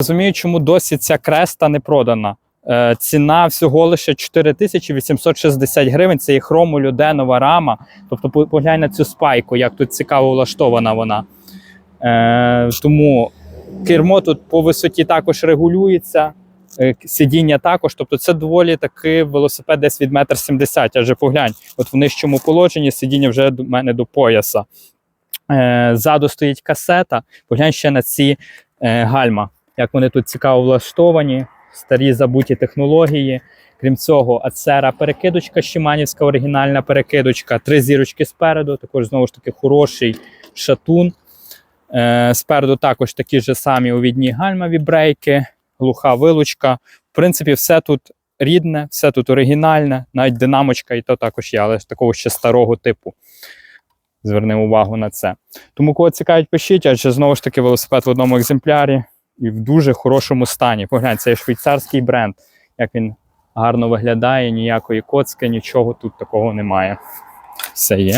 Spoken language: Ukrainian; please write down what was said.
Розумію, чому досі ця креста не продана. Е, ціна всього лише 4860 гривень. Це є хромолюденова рама. Тобто, поглянь на цю спайку, як тут цікаво влаштована вона. Е, тому кермо тут по висоті також регулюється, е, сидіння також. Тобто, це доволі такий велосипед десь від 1,70 м. Адже поглянь, от в нижчому положенні сидіння вже до мене до пояса. Е, ззаду стоїть касета. Поглянь ще на ці е, гальма, як вони тут цікаво влаштовані, старі забуті технології. Крім цього, ацера перекидочка, Шиманівська оригінальна перекидочка, три зірочки спереду, також знову ж таки хороший шатун. Е, спереду також такі ж самі увідні гальмові брейки, глуха вилучка. В принципі, все тут рідне, все тут оригінальне, навіть динамочка, і то також є, але такого ще старого типу. Звернемо увагу на це. Тому, кого цікавить, пишіть, адже знову ж таки велосипед в одному екземплярі і в дуже хорошому стані. Поглянь, це швейцарський бренд, як він гарно виглядає, ніякої коцки, нічого тут такого немає. Все є.